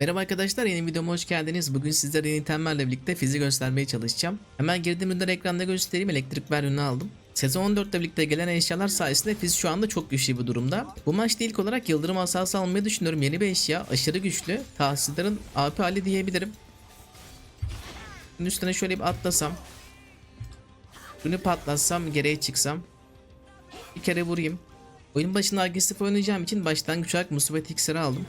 Merhaba arkadaşlar yeni videoma hoş geldiniz. Bugün sizlere yeni itemlerle birlikte fizi göstermeye çalışacağım. Hemen girdiğim ürünleri ekranda göstereyim. Elektrik ver ürünü aldım. Sezon 14 ile birlikte gelen eşyalar sayesinde fiz şu anda çok güçlü bir durumda. Bu maçta ilk olarak yıldırım hasası almayı düşünüyorum. Yeni bir eşya aşırı güçlü. Tahsillerin AP hali diyebilirim. Bunun üstüne şöyle bir atlasam. Bunu patlatsam geriye çıksam. Bir kere vurayım. Oyun başında agresif oynayacağım için başlangıç olarak musibet iksiri aldım.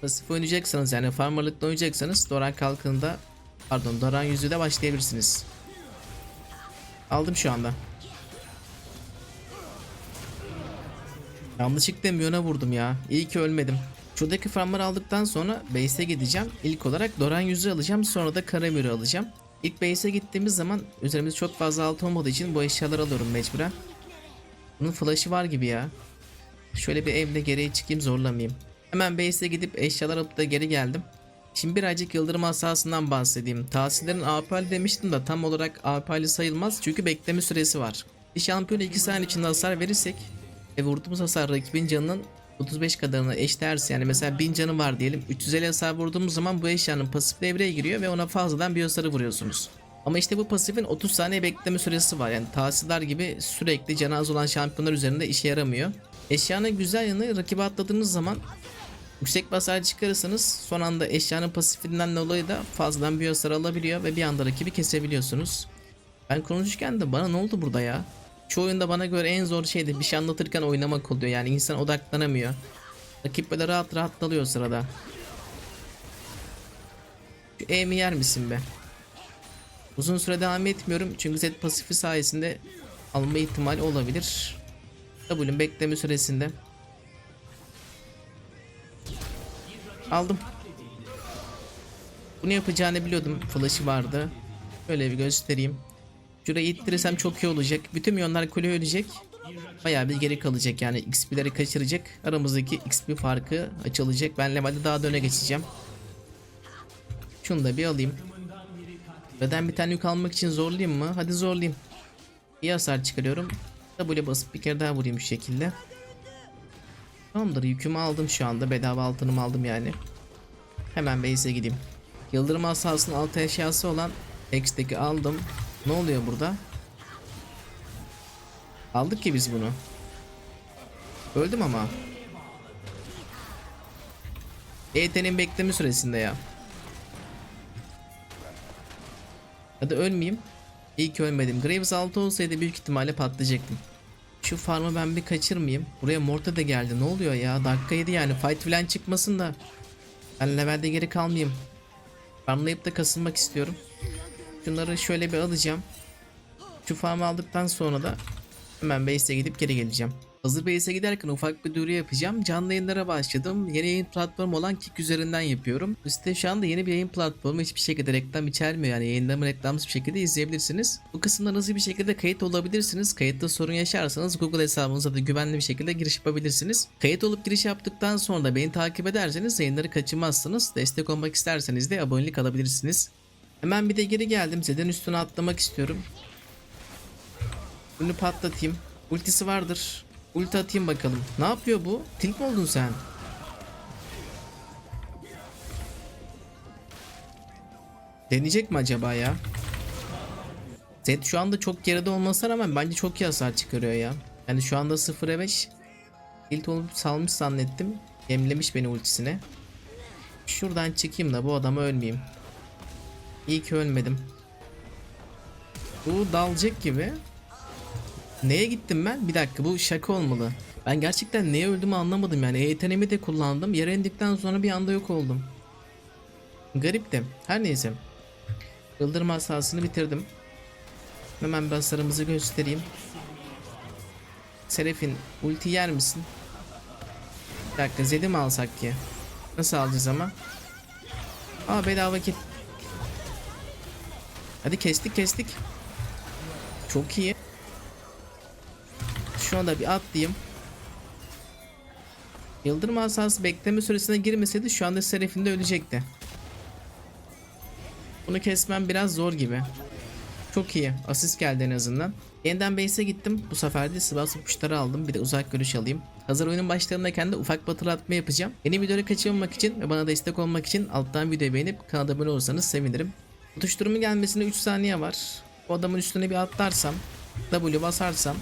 Pasif oynayacaksanız yani farmerlıkla oynayacaksanız Doran kalkında pardon Doran yüzüde başlayabilirsiniz. Aldım şu anda. Yanlışlıkla Mion'a vurdum ya. İyi ki ölmedim. Şuradaki farmları aldıktan sonra base'e gideceğim. İlk olarak Doran yüzü alacağım sonra da Karamür'ü alacağım. İlk base'e gittiğimiz zaman üzerimizde çok fazla altın olmadığı için bu eşyaları alıyorum mecburen. Bunun flash'ı var gibi ya. Şöyle bir evde geriye çıkayım zorlamayayım. Hemen base'e gidip eşyalar alıp da geri geldim. Şimdi birazcık yıldırım hasasından bahsedeyim. Tahsillerin APL demiştim de tam olarak APL sayılmaz çünkü bekleme süresi var. Bir şampiyon 2 saniye içinde hasar verirsek ve vurduğumuz hasar rakibin canının 35 kadarına eşdeğerse yani mesela 1000 canı var diyelim 350 hasar vurduğumuz zaman bu eşyanın pasif devreye giriyor ve ona fazladan bir hasarı vuruyorsunuz. Ama işte bu pasifin 30 saniye bekleme süresi var yani tahsiller gibi sürekli canı az olan şampiyonlar üzerinde işe yaramıyor. Eşyanın güzel yanı rakibi atladığınız zaman Yüksek basar çıkarırsanız son anda eşyanın pasifinden dolayı da fazladan bir hasar alabiliyor ve bir anda rakibi kesebiliyorsunuz. Ben konuşurken de bana ne oldu burada ya? Şu oyunda bana göre en zor şey de bir şey anlatırken oynamak oluyor yani insan odaklanamıyor. Rakip böyle rahat rahat dalıyor sırada. Şu E'mi yer misin be? Uzun süre devam etmiyorum çünkü Z pasifi sayesinde alma ihtimali olabilir. W'nin bekleme süresinde Aldım. Bunu yapacağını biliyordum. Flash'ı vardı. Şöyle bir göstereyim. Şurayı ittirirsem çok iyi olacak. Bütün milyonlar kule ölecek. Bayağı bir geri kalacak yani XP'leri kaçıracak. Aramızdaki XP farkı açılacak. Ben level'de daha da öne geçeceğim. Şunu da bir alayım. Beden bir tane yük almak için zorlayayım mı? Hadi zorlayayım. İyi hasar çıkarıyorum. W basıp bir kere daha vurayım şu şekilde. Tamamdır yükümü aldım şu anda bedava altınımı aldım yani. Hemen base'e gideyim. Yıldırım hasasının altı eşyası olan X'teki aldım. Ne oluyor burada? Aldık ki biz bunu. Öldüm ama. ET'nin bekleme süresinde ya. Hadi ölmeyeyim. İyi ki ölmedim. Graves 6 olsaydı büyük ihtimalle patlayacaktım. Şu farmı ben bir kaçırmayayım. Buraya Morta da geldi. Ne oluyor ya? Dakika 7 yani. Fight falan çıkmasın da. Ben levelde geri kalmayayım. Farmlayıp da kasılmak istiyorum. Şunları şöyle bir alacağım. Şu farmı aldıktan sonra da hemen base'e gidip geri geleceğim. Hazır base'e giderken ufak bir duyuru yapacağım. Canlı yayınlara başladım. Yeni yayın platformu olan Kick üzerinden yapıyorum. Site şu anda yeni bir yayın platformu. Hiçbir şekilde reklam içermiyor. Yani yayınlarımı reklamsız bir şekilde izleyebilirsiniz. Bu kısımdan hızlı bir şekilde kayıt olabilirsiniz. Kayıtta sorun yaşarsanız Google hesabınıza da güvenli bir şekilde giriş yapabilirsiniz. Kayıt olup giriş yaptıktan sonra da beni takip ederseniz yayınları kaçırmazsınız. Destek olmak isterseniz de abonelik alabilirsiniz. Hemen bir de geri geldim. Zeden üstüne atlamak istiyorum. Bunu patlatayım. Ultisi vardır. Ulti atayım bakalım. Ne yapıyor bu? Tilt mi oldun sen? Deneyecek mi acaba ya? Zed şu anda çok geride olmasına rağmen bence çok iyi hasar çıkarıyor ya. Yani şu anda 0'a 5. Tilt olup salmış zannettim. Yemlemiş beni ultisine. Şuradan çıkayım da bu adamı ölmeyeyim. İyi ki ölmedim. Bu dalacak gibi. Neye gittim ben? Bir dakika bu şaka olmalı. Ben gerçekten neye öldüğümü anlamadım yani. Yeteneğimi de kullandım. Yere indikten sonra bir anda yok oldum. Garipti. Her neyse. Yıldırım hasasını bitirdim. Hemen bir hasarımızı göstereyim. Serafin ulti yer misin? Bir dakika Zed'i mi alsak ki? Nasıl alacağız ama? Aa bedava kit. Hadi kestik kestik. Çok iyi. Şu anda bir atlayayım. Yıldırım hasası bekleme süresine girmeseydi şu anda Serafin de ölecekti. Bunu kesmem biraz zor gibi. Çok iyi. Asist geldi en azından. Yeniden base'e gittim. Bu sefer de Sivas kuşları aldım. Bir de uzak görüş alayım. Hazır oyunun başlarındayken de ufak hatırlatma yapacağım. Yeni videoları kaçırmamak için ve bana destek olmak için alttan videoyu beğenip kanala abone olursanız sevinirim. Tutuşturumun gelmesine 3 saniye var. O adamın üstüne bir atlarsam, W basarsam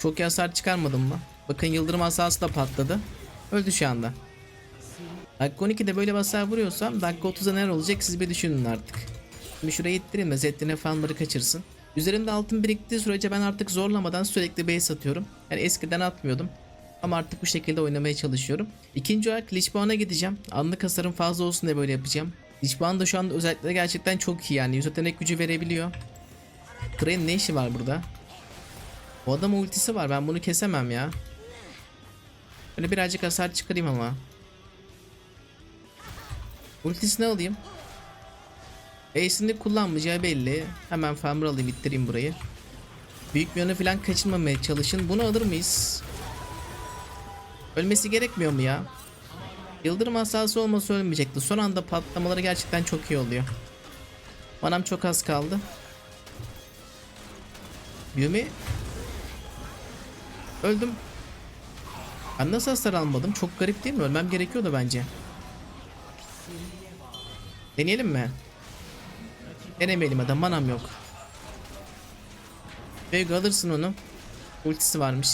çok iyi hasar çıkarmadım mı? Bakın yıldırım hasası da patladı. Öldü şu anda. Dakika 12'de böyle basar vuruyorsam dakika 30'da neler olacak siz bir düşünün artık. Şimdi şuraya ittireyim de Zeddine fanları kaçırsın. Üzerimde altın biriktiği sürece ben artık zorlamadan sürekli base atıyorum. Yani eskiden atmıyordum. Ama artık bu şekilde oynamaya çalışıyorum. İkinci olarak Lichbahn'a gideceğim. Anlık hasarım fazla olsun diye böyle yapacağım. Lichbahn da şu anda özellikle gerçekten çok iyi yani. Yüz gücü verebiliyor. Tray'ın ne işi var burada? O adam ultisi var ben bunu kesemem ya. Böyle birazcık hasar çıkarayım ama. Ultisini alayım. Ace'ini kullanmayacağı belli. Hemen farmer alayım ittireyim burayı. Büyük bir yönü falan kaçırmamaya çalışın. Bunu alır mıyız? Ölmesi gerekmiyor mu ya? Yıldırım hasası olmasa ölmeyecekti. Son anda patlamaları gerçekten çok iyi oluyor. Manam çok az kaldı. Yumi Öldüm. Ben nasıl hasar almadım? Çok garip değil mi? Ölmem gerekiyordu bence. Deneyelim mi? Denemeyelim hadi manam yok. Vega alırsın onu. Ultisi varmış.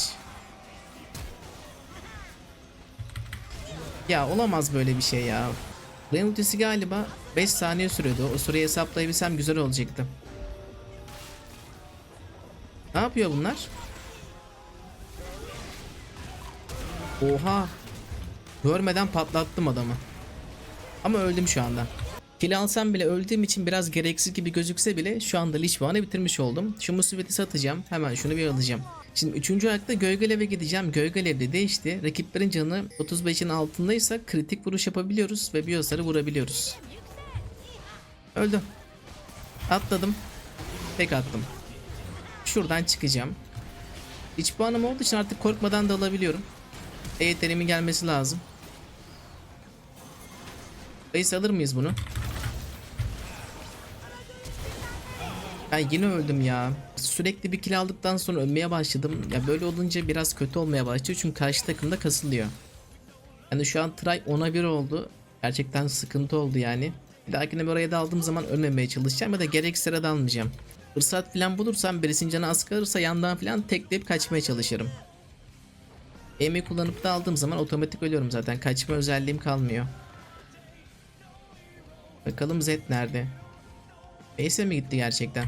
Ya olamaz böyle bir şey ya. Ren ultisi galiba 5 saniye sürüyordu. O süreyi hesaplayabilsem güzel olacaktı. Ne yapıyor bunlar? Oha. Görmeden patlattım adamı. Ama öldüm şu anda. Kill alsam bile öldüğüm için biraz gereksiz gibi gözükse bile şu anda Lich Ball'ı bitirmiş oldum. Şu musibeti satacağım. Hemen şunu bir alacağım. Şimdi 3. ayakta Gölgelev'e gideceğim. Gölgelev'de değişti. Rakiplerin canı 35'in altındaysa kritik vuruş yapabiliyoruz ve bir hasarı vurabiliyoruz. Öldü. Atladım. Tek attım. Şuradan çıkacağım. İç puanım olduğu için artık korkmadan da alabiliyorum. EYT'limin gelmesi lazım. Base alır mıyız bunu? Ben yine öldüm ya. Sürekli bir kill aldıktan sonra ölmeye başladım. Ya böyle olunca biraz kötü olmaya başlıyor çünkü karşı takımda kasılıyor. Yani şu an try 10'a 1 oldu. Gerçekten sıkıntı oldu yani. Bir dahakine oraya aldığım zaman ölmemeye çalışacağım ya da gereksiz yere dalmayacağım. Fırsat falan bulursam birisinin canı az kalırsa yandan falan tekleyip kaçmaya çalışırım. Emi kullanıp da aldığım zaman otomatik ölüyorum zaten. Kaçma özelliğim kalmıyor. Bakalım Z nerede? Base'e mi gitti gerçekten?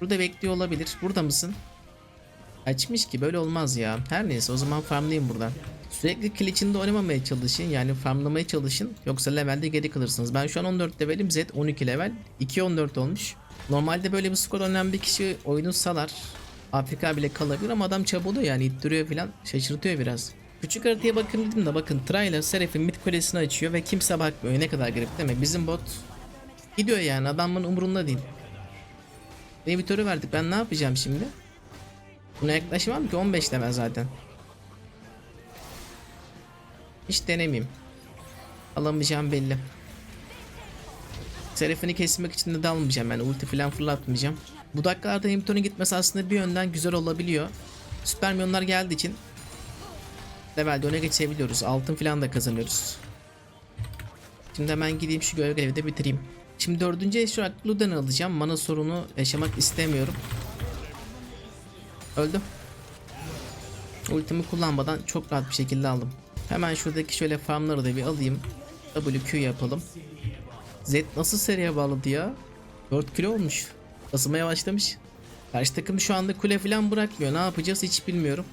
Burada bekliyor olabilir. Burada mısın? Kaçmış ki böyle olmaz ya. Her neyse o zaman farmlayayım buradan. Sürekli kill içinde oynamamaya çalışın. Yani farmlamaya çalışın. Yoksa levelde geri kalırsınız. Ben şu an 14 levelim. Z 12 level. 2-14 olmuş. Normalde böyle bir skor oynayan bir kişi oyunu salar. AFK bile kalabilir ama adam çabalıyor yani ittiriyor falan. Şaşırtıyor biraz. Küçük haritaya bakın dedim de bakın Trailer Seraph'in mid kulesini açıyor ve kimse bakmıyor. Ne kadar garip değil mi? Bizim bot gidiyor yani adamın umurunda değil. Inhibitörü verdik ben ne yapacağım şimdi? Buna yaklaşamam ki 15 level zaten. Hiç denemeyeyim. Alamayacağım belli. Seraphini kesmek için de dalmayacağım ben ulti falan fırlatmayacağım. Bu dakikalarda inhibitörün gitmesi aslında bir yönden güzel olabiliyor. Süper milyonlar geldiği için levelde öne geçebiliyoruz. Altın falan da kazanıyoruz. Şimdi hemen gideyim şu gölgeleri de bitireyim. Şimdi dördüncü eşya Luden'i alacağım. Mana sorunu yaşamak istemiyorum. Öldüm. Ultimi kullanmadan çok rahat bir şekilde aldım. Hemen şuradaki şöyle farmları da bir alayım. WQ yapalım. Z nasıl seriye bağladı ya? 4 kilo olmuş. Basılmaya başlamış. Karşı takım şu anda kule falan bırakmıyor. Ne yapacağız hiç bilmiyorum.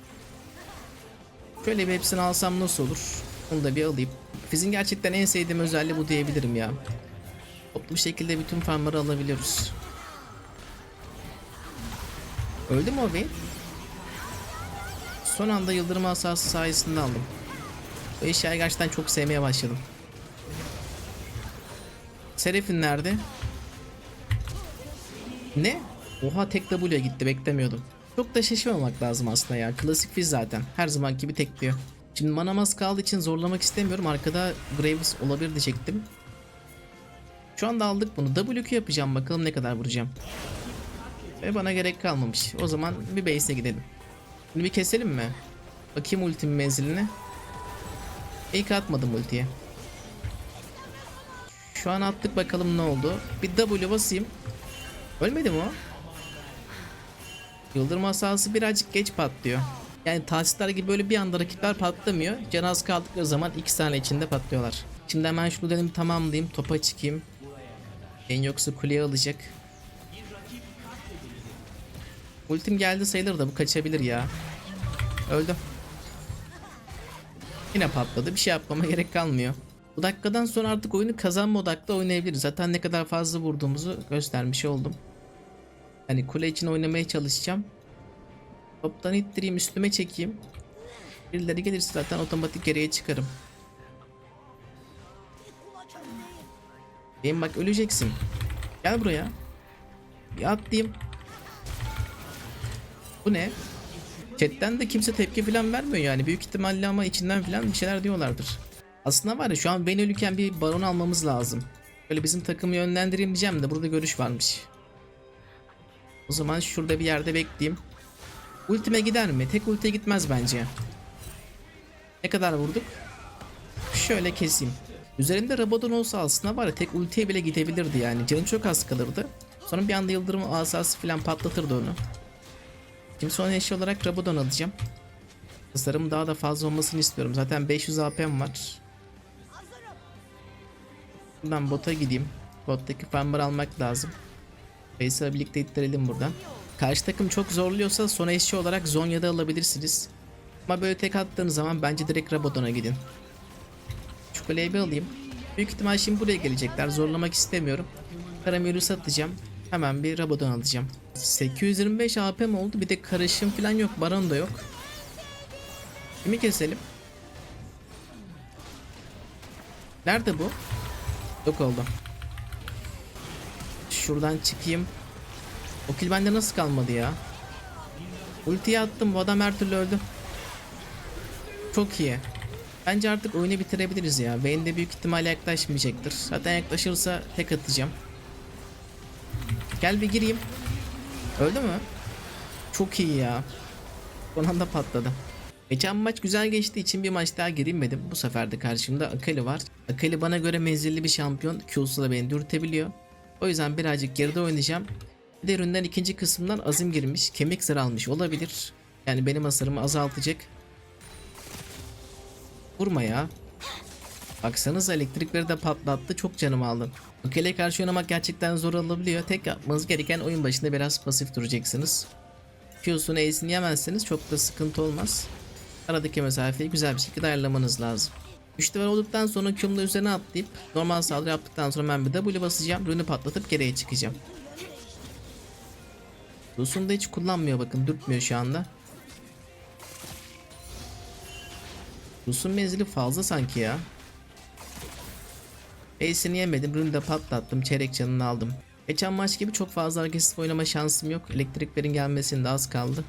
Şöyle bir hepsini alsam nasıl olur? Onu da bir alayım. Fizz'in gerçekten en sevdiğim özelliği bu diyebilirim ya. Toplu bir şekilde bütün farmları alabiliyoruz. Öldü mü o bey? Son anda yıldırım asası sayesinde aldım. Bu eşyayı gerçekten çok sevmeye başladım. Seraphine nerede? Ne? Oha tek W'ye gitti beklemiyordum. Çok da şaşırmamak lazım aslında ya. Klasik Fizz zaten. Her zaman gibi tekliyor. Şimdi manamaz kaldığı için zorlamak istemiyorum. Arkada Graves olabilir diyecektim. Şu anda aldık bunu. WQ yapacağım bakalım ne kadar vuracağım. Ve bana gerek kalmamış. O zaman bir base'e gidelim. Bunu bir keselim mi? Bakayım ultimin menziline. İlk atmadım ultiye. Şu an attık bakalım ne oldu. Bir W basayım. Ölmedi mi o? Yıldırım hasarı birazcık geç patlıyor. Yani tahsisler gibi böyle bir anda rakipler patlamıyor. Can az kaldıkları zaman 2 saniye içinde patlıyorlar. Şimdi hemen şunu dedim tamamlayayım. Topa çıkayım. En yoksa kuleye alacak. Ultim geldi sayılır da bu kaçabilir ya. Öldüm. Yine patladı. Bir şey yapmama gerek kalmıyor. Bu dakikadan sonra artık oyunu kazanma odaklı oynayabiliriz. Zaten ne kadar fazla vurduğumuzu göstermiş oldum. Hani kule için oynamaya çalışacağım. Toptan ittireyim üstüme çekeyim. Birileri gelirse zaten otomatik geriye çıkarım. Benim bak öleceksin. Gel buraya. Bir atlayayım. Bu ne? Chatten de kimse tepki falan vermiyor yani. Büyük ihtimalle ama içinden falan bir şeyler diyorlardır. Aslında var ya şu an ben ölürken bir baron almamız lazım. Böyle bizim takımı yönlendireyim diyeceğim de burada görüş varmış. O zaman şurada bir yerde bekleyeyim. Ultime gider mi? Tek ultiye gitmez bence. Ne kadar vurduk? Şöyle keseyim. Üzerinde Rabadon olsa aslında var ya tek ultiye bile gidebilirdi yani. Canım çok az kalırdı. Sonra bir anda yıldırım asası falan patlatırdı onu. Şimdi son eşya olarak Rabadon alacağım. Hızlarım daha da fazla olmasını istiyorum. Zaten 500 AP'm var. Buradan bota gideyim. Bottaki farmer almak lazım. Face'la birlikte ittirelim buradan. Karşı takım çok zorluyorsa son eşya olarak Zonya'da alabilirsiniz. Ama böyle tek attığınız zaman bence direkt Rabadon'a gidin. Şu kuleyi alayım. Büyük ihtimal şimdi buraya gelecekler. Zorlamak istemiyorum. Karamir'i satacağım. Hemen bir Rabadon alacağım. 825 AP'm oldu. Bir de karışım falan yok. Baron da yok. Kimi keselim? Nerede bu? Yok oldu. Şuradan çıkayım. O kill bende nasıl kalmadı ya? Ultiyi attım bu adam her türlü öldü. Çok iyi. Bence artık oyunu bitirebiliriz ya. Vayne de büyük ihtimalle yaklaşmayacaktır. Zaten yaklaşırsa tek atacağım. Gel bir gireyim. Öldü mü? Çok iyi ya. Son anda patladı. Geçen maç güzel geçtiği için bir maç daha girilmedim. Bu sefer de karşımda Akali var. Akali bana göre menzilli bir şampiyon. Q'su da beni dürtebiliyor. O yüzden birazcık geride oynayacağım. Üründen ikinci kısımdan azim girmiş. Kemik zırh olabilir. Yani benim hasarımı azaltacak. Vurma ya. Baksanıza elektrikleri de patlattı. Çok canımı aldı. Akali'ye karşı oynamak gerçekten zor olabiliyor. Tek yapmanız gereken oyun başında biraz pasif duracaksınız. Q'sunu Ace'ini yemezseniz çok da sıkıntı olmaz. Aradaki mesafeyi güzel bir şekilde ayarlamanız lazım. 3 level olduktan sonra Q'mla üzerine atlayıp normal saldırı yaptıktan sonra ben bir W basacağım. Rünü patlatıp geriye çıkacağım. Lusun da hiç kullanmıyor bakın dürtmüyor şu anda. Lusun menzili fazla sanki ya. Ace'ini yemedim. Rünü patlattım. Çeyrek canını aldım. Geçen maç gibi çok fazla agresif oynama şansım yok. Elektriklerin gelmesinde az kaldı.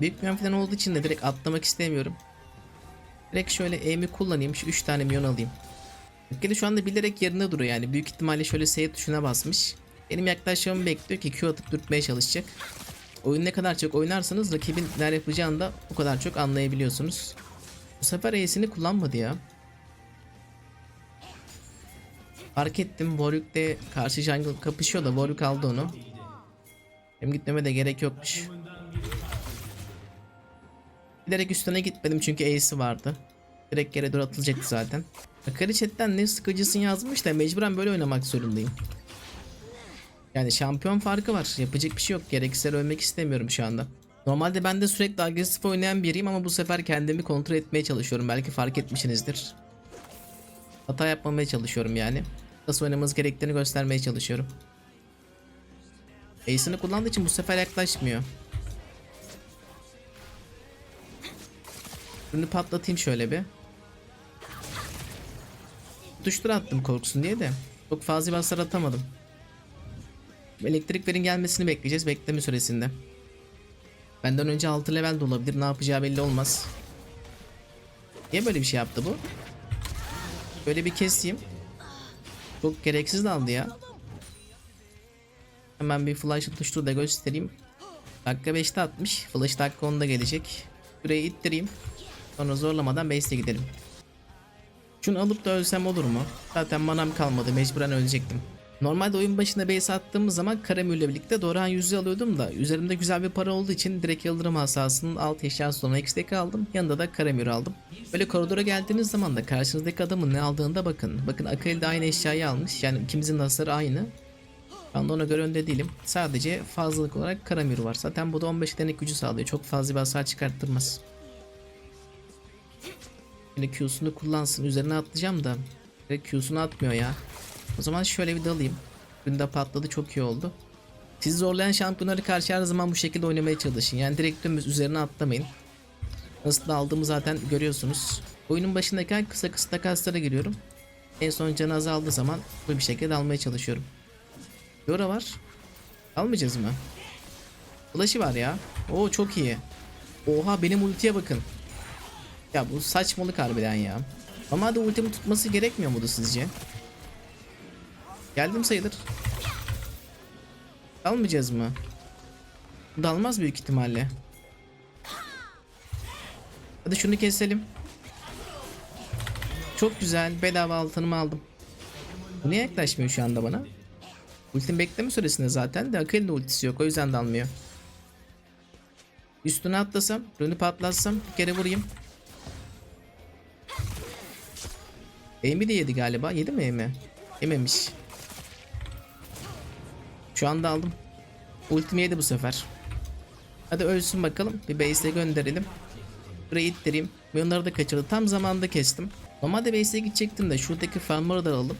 Büyük milyon falan olduğu için de direkt atlamak istemiyorum. Direkt şöyle aim'i kullanayım. Şu 3 tane milyon alayım. Öfkeli şu anda bilerek yerinde duruyor yani. Büyük ihtimalle şöyle S tuşuna basmış. Benim yaklaşmamı bekliyor ki Q atıp dürtmeye çalışacak. Oyun ne kadar çok oynarsanız rakibin neler yapacağını da o kadar çok anlayabiliyorsunuz. Bu sefer E'sini kullanmadı ya. Fark ettim Warwick'le karşı jungle kapışıyor da Warwick aldı onu. Hem gitmeme de gerek yokmuş. Bilerek üstüne gitmedim çünkü Ace'i vardı. Direkt yere doğru atılacaktı zaten. Akari chatten ne sıkıcısın yazmış da mecburen böyle oynamak zorundayım. Yani şampiyon farkı var. Yapacak bir şey yok. Gerekirse ölmek istemiyorum şu anda. Normalde ben de sürekli agresif oynayan biriyim ama bu sefer kendimi kontrol etmeye çalışıyorum. Belki fark etmişsinizdir. Hata yapmamaya çalışıyorum yani. Nasıl oynamanız gerektiğini göstermeye çalışıyorum. Ace'ini kullandığı için bu sefer yaklaşmıyor. Bunu patlatayım şöyle bir. Tuştura attım korksun diye de. Çok fazla bir hasar atamadım. Elektrik verin gelmesini bekleyeceğiz bekleme süresinde. Benden önce 6 level de olabilir. Ne yapacağı belli olmaz. Niye böyle bir şey yaptı bu? Böyle bir keseyim. Çok gereksiz daldı ya. Hemen bir flash tutuştur da göstereyim. Dakika 5'te atmış. Flash dakika 10'da gelecek. Burayı ittireyim. Sonra zorlamadan base'e gidelim. Şunu alıp da ölsem olur mu? Zaten manam kalmadı. Mecburen ölecektim. Normalde oyun başında base attığımız zaman Karamür'le birlikte Doran yüzüğü alıyordum da üzerimde güzel bir para olduğu için direkt Yıldırım Hasası'nın alt eşyası olan X-Deck'i aldım. Yanında da Karamür aldım. Böyle koridora geldiğiniz zaman da karşınızdaki adamın ne aldığında bakın. Bakın Akali de aynı eşyayı almış. Yani ikimizin hasarı aynı. Ben de ona göre önde değilim. Sadece fazlalık olarak Karamür var. Zaten bu da 15 denek gücü sağlıyor. Çok fazla bir hasar çıkarttırmaz. Şimdi Q'sunu kullansın. Üzerine atlayacağım da. Q'sunu atmıyor ya. O zaman şöyle bir dalayım. Bunda patladı çok iyi oldu. Sizi zorlayan şampiyonları karşı her zaman bu şekilde oynamaya çalışın. Yani direkt dümdüz üzerine atlamayın. Nasıl aldığımı zaten görüyorsunuz. Oyunun başındayken kısa kısa takaslara giriyorum. En son canı azaldığı zaman bu bir şekilde almaya çalışıyorum. Yora var. Almayacağız mı? Flash'ı var ya. Oo çok iyi. Oha benim ultiye bakın. Ya bu saçmalık harbiden ya. Ama da ultimi tutması gerekmiyor mu da sizce? Geldim sayılır. Dalmayacağız mı? Dalmaz büyük ihtimalle. Hadi şunu keselim. Çok güzel. Bedava altınımı aldım. Bu niye yaklaşmıyor şu anda bana? Ultim bekleme süresinde zaten de Akali'nin ultisi yok. O yüzden dalmıyor. Üstüne atlasam, rünü patlatsam bir kere vurayım. Amy de yedi galiba. Yedi mi Amy? Yememiş. Şu anda aldım. Ultimi yedi bu sefer. Hadi ölsün bakalım. Bir base'e gönderelim. Burayı ittireyim. Ve onları da kaçırdı. Tam zamanında kestim. Normalde base'e gidecektim de şuradaki farmları da alalım.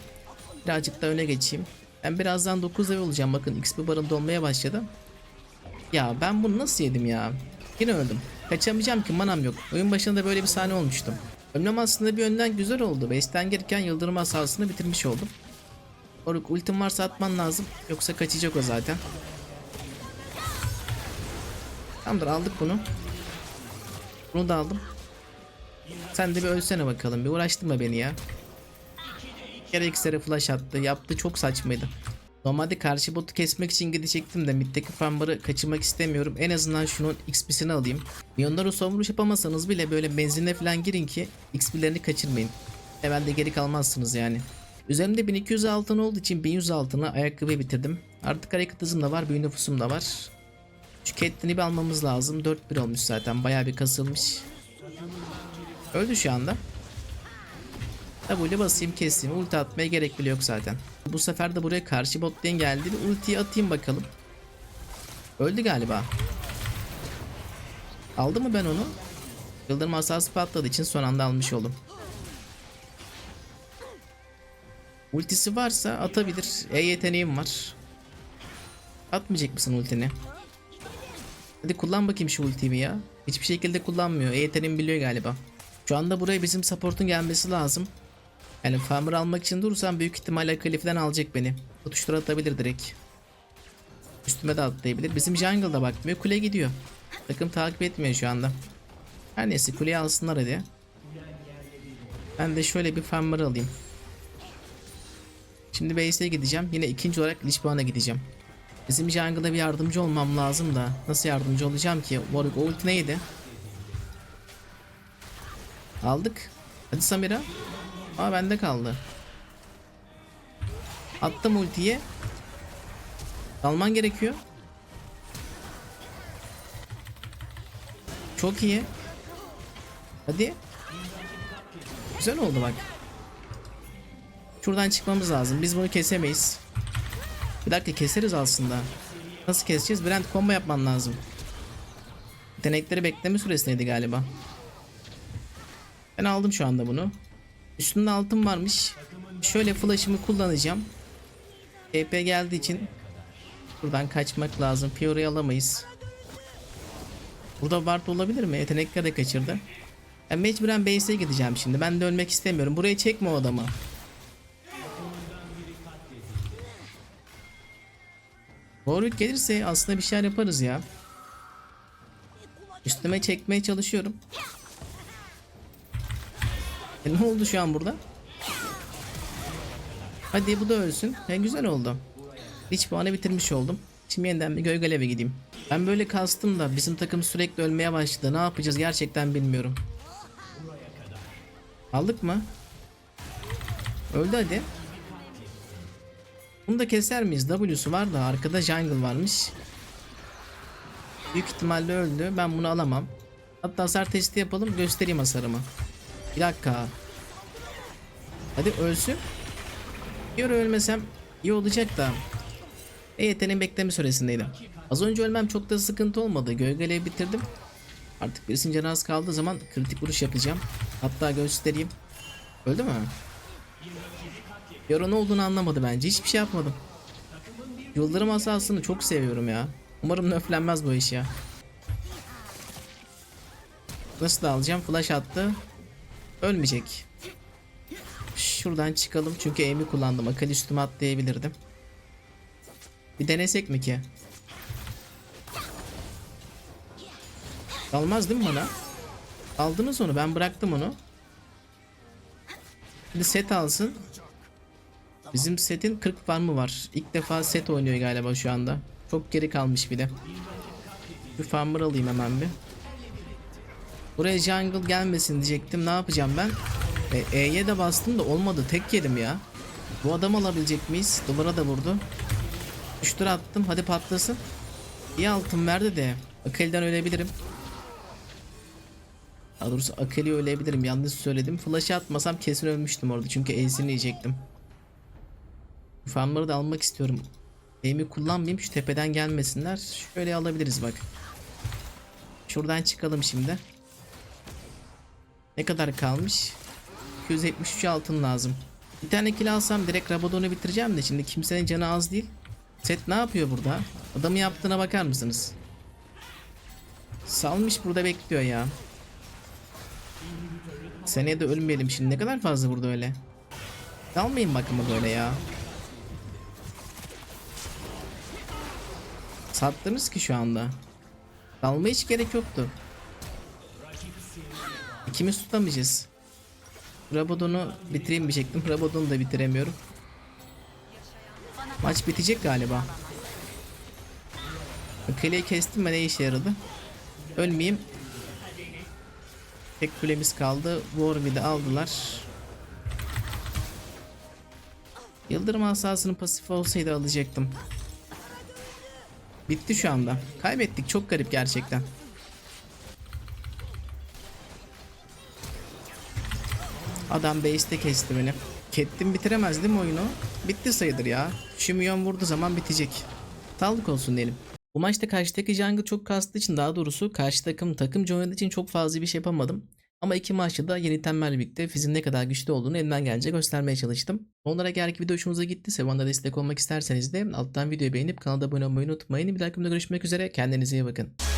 Birazcık da öne geçeyim. Ben birazdan 9 level olacağım. Bakın XP barım dolmaya başladı. Ya ben bunu nasıl yedim ya? Yine öldüm. Kaçamayacağım ki manam yok. Oyun başında böyle bir sahne olmuştu. Ölmem aslında bir yönden güzel oldu. Base'ten gelirken yıldırım hasarını bitirmiş oldum. Oruk ultim varsa atman lazım. Yoksa kaçacak o zaten. Tamamdır aldık bunu. Bunu da aldım. Sen de bir ölsene bakalım. Bir uğraştırma beni ya. Gereksiz flash attı. Yaptı çok saçmaydı. Normalde karşı botu kesmek için gidecektim de middeki farmları kaçırmak istemiyorum. En azından şunun XP'sini alayım. Milyonları son vuruş yapamasanız bile böyle benzinle falan girin ki XP'lerini kaçırmayın. Hemen de geri kalmazsınız yani. Üzerimde 1200 altın olduğu için 1100 altına ayakkabıyı bitirdim. Artık hareket hızım da var, büyü nüfusum da var. Şu Catelyn'i bir almamız lazım. 4-1 olmuş zaten. Bayağı bir kasılmış. Öldü şu anda. W basayım keseyim. Ulti atmaya gerek bile yok zaten. Bu sefer de buraya karşı bot lane geldi. Bir ultiyi atayım bakalım. Öldü galiba. Aldı mı ben onu? Yıldırım hasası patladığı için son anda almış oldum. Ultisi varsa atabilir. E yeteneğim var. Atmayacak mısın ultini? Hadi kullan bakayım şu ultiyi ya. Hiçbir şekilde kullanmıyor. E yeteneğimi biliyor galiba. Şu anda buraya bizim support'un gelmesi lazım. Yani farmer almak için durursam büyük ihtimalle kaliften alacak beni. Tutuştura atabilir direkt. Üstüme de atlayabilir. Bizim jungle da bakmıyor. Kule gidiyor. Takım takip etmiyor şu anda. Her neyse kuleyi alsınlar hadi. Ben de şöyle bir farmer alayım. Şimdi base'e gideceğim. Yine ikinci olarak Lichbane'a gideceğim. Bizim jungle'a bir yardımcı olmam lazım da. Nasıl yardımcı olacağım ki? Warwick o ulti neydi? Aldık. Hadi Samira. Aa bende kaldı. Attım ultiye. Alman gerekiyor. Çok iyi. Hadi. Güzel oldu bak. Şuradan çıkmamız lazım. Biz bunu kesemeyiz. Bir dakika keseriz aslında. Nasıl keseceğiz? Brand combo yapman lazım. Yetenekleri bekleme süresindeydi galiba. Ben aldım şu anda bunu. Üstünde altın varmış. Şöyle flash'ımı kullanacağım. TP geldiği için buradan kaçmak lazım. Fiora'yı alamayız. Burada ward olabilir mi? Yetenekleri de kaçırdı. Ben mecburen base'e gideceğim şimdi. Ben de ölmek istemiyorum. Buraya çekme o adamı. Warwick gelirse aslında bir şeyler yaparız ya. Üstüme çekmeye çalışıyorum. E ne oldu şu an burada? Hadi bu da ölsün. E güzel oldu. Hiç puanı bitirmiş oldum. Şimdi yeniden bir gölgeleve gideyim. Ben böyle kastım da bizim takım sürekli ölmeye başladı. Ne yapacağız gerçekten bilmiyorum. Aldık mı? Öldü hadi. Bunu da keser miyiz? W'su var da arkada jungle varmış. Büyük ihtimalle öldü. Ben bunu alamam. Hatta hasar testi yapalım göstereyim hasarımı. Bir dakika. Hadi ölsün. Ara ölmesem iyi olacak da. EYT'nin bekleme süresindeydim. Az önce ölmem çok da sıkıntı olmadı. Gölgeleyi bitirdim. Artık birisinin az kaldığı zaman kritik vuruş yapacağım. Hatta göstereyim. Öldü mü? Yara ne olduğunu anlamadı bence. Hiçbir şey yapmadım. Yıldırım asasını çok seviyorum ya. Umarım nöflenmez bu iş ya. Nasıl da alacağım? Flash attı. Ölmeyecek. Şuradan çıkalım çünkü aim'i kullandım. Akıl üstüme atlayabilirdim. Bir denesek mi ki? Almaz değil mi bana? Aldınız onu ben bıraktım onu. Şimdi set alsın. Bizim setin 40 farmı var. İlk defa set oynuyor galiba şu anda. Çok geri kalmış bir de. Bir farmer alayım hemen bir. Buraya jungle gelmesin diyecektim. Ne yapacağım ben? E, de bastım da olmadı. Tek yedim ya. Bu adam alabilecek miyiz? Duvara da vurdu. 3 tur attım. Hadi patlasın. İyi altın verdi de. Akali'den ölebilirim. Daha doğrusu Akali ölebilirim. Yanlış söyledim. Flash'ı atmasam kesin ölmüştüm orada. Çünkü E'sini yiyecektim. Farmları da almak istiyorum. Aim'i kullanmayayım. Şu tepeden gelmesinler. Şöyle alabiliriz bak. Şuradan çıkalım şimdi. Ne kadar kalmış? 273 altın lazım. Bir tane kill alsam direkt Rabadon'u bitireceğim de şimdi kimsenin canı az değil. Set ne yapıyor burada? Adamı yaptığına bakar mısınız? Salmış burada bekliyor ya. Seneye de ölmeyelim şimdi. Ne kadar fazla burada öyle. Dalmayın bakımı böyle ya. Sattınız ki şu anda. Dalma hiç gerek yoktu. İkimiz tutamayacağız. Rabadon'u bitireyim diyecektim. Rabadon'u da bitiremiyorum. Maç bitecek galiba. Kaleyi kestim ve ne işe yaradı? Ölmeyeyim. Tek kulemiz kaldı. Warwick'i aldılar. Yıldırım asasının pasif olsaydı alacaktım. Bitti şu anda. Kaybettik. Çok garip gerçekten. Adam base'te kesti beni. Kettim bitiremez değil mi oyunu? Bitti sayılır ya. Şu milyon vurduğu zaman bitecek. Sağlık olsun diyelim. Bu maçta karşıdaki jungle çok kastığı için daha doğrusu karşı takım takımcı oynadığı için çok fazla bir şey yapamadım. Ama iki maçta da yeni itemlerle birlikte Fizz'in ne kadar güçlü olduğunu elimden gelince göstermeye çalıştım. Onlara ki video hoşunuza gittiyse bana destek olmak isterseniz de alttan videoyu beğenip kanala abone olmayı unutmayın. Bir dahaki videoda görüşmek üzere. Kendinize iyi bakın.